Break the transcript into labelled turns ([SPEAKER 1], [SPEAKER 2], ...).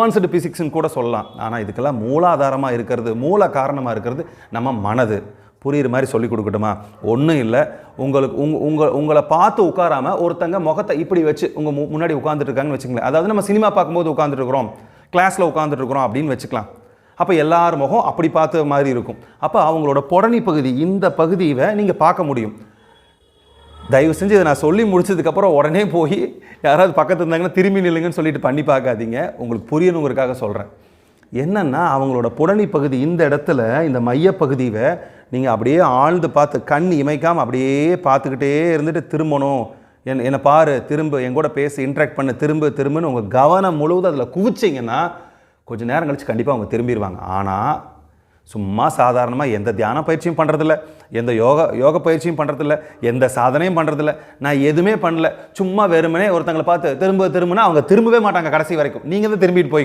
[SPEAKER 1] Advanced பிசிக்ஸ்னு கூட சொல்லலாம். ஆனால் இதுக்கெல்லாம் மூலாதாரமாக இருக்கிறது மூல காரணமாக இருக்கிறது நம்ம மனது. புரியுற மாதிரி சொல்லி கொடுக்கட்டுமா? ஒன்றும் இல்லை. உங்களுக்கு உங்க உங்க உங்களை பார்த்து உட்காராமல் ஒருத்தங்க முகத்தை இப்படி வச்சு உங்கள் மு முன்னாடி உட்காந்துட்டு இருக்காங்கன்னு அதாவது நம்ம சினிமா பார்க்கும்போது உட்காந்துட்டுருக்கிறோம் கிளாஸில் உட்காந்துட்டுருக்குறோம் அப்படின்னு வச்சுக்கலாம். அப்போ எல்லார் முகம் அப்படி பார்த்த மாதிரி இருக்கும். அப்போ அவங்களோட புடனி பகுதி இந்த பகுதியை நீங்கள் பார்க்க முடியும். தயவு செஞ்சு இதை நான் சொல்லி முடிச்சதுக்கப்புறம் உடனே போய் யாராவது பக்கத்தில் இருந்தாங்கன்னா திரும்பி நில்லுங்கன்னு சொல்லிட்டு பண்ணி பார்க்காதீங்க. உங்களுக்கு புரியணுங்கிறதுக்காக சொல்கிறேன் என்னென்னா அவங்களோட புடனி பகுதி இந்த இடத்துல இந்த மையப்பகுதியை நீங்கள் அப்படியே ஆழ்ந்து பார்த்து கண் இமைக்காமல் அப்படியே பார்த்துக்கிட்டே இருந்துட்டு திரும்பணும். என் என்னை பாரு திரும்ப என் கூட பேசி இன்ட்ராக்ட் பண்ண திரும்ப திரும்பன்னு உங்கள் கவனம் முழுவதும் அதில் குவிச்சிங்கன்னா கொஞ்ச நேரம் கழித்து கண்டிப்பாக அவங்க திரும்பிடுவாங்க ஆனால் சும்மா சாதாரணமாக எந்த தியான பயிற்சியும் பண்ணுறதில்ல எந்த யோகா யோக பயிற்சியும் பண்ணுறதில்ல எந்த சாதனையும் பண்ணுறதில்ல நான் எதுவுமே பண்ணல. சும்மா வெறுமனே ஒருத்தங்களை பார்த்து திரும்ப திரும்பினா அவங்க திரும்பவே மாட்டாங்க கடைசி வரைக்கும். நீங்கள் தான் திரும்பிட்டு போய்க்கணும்.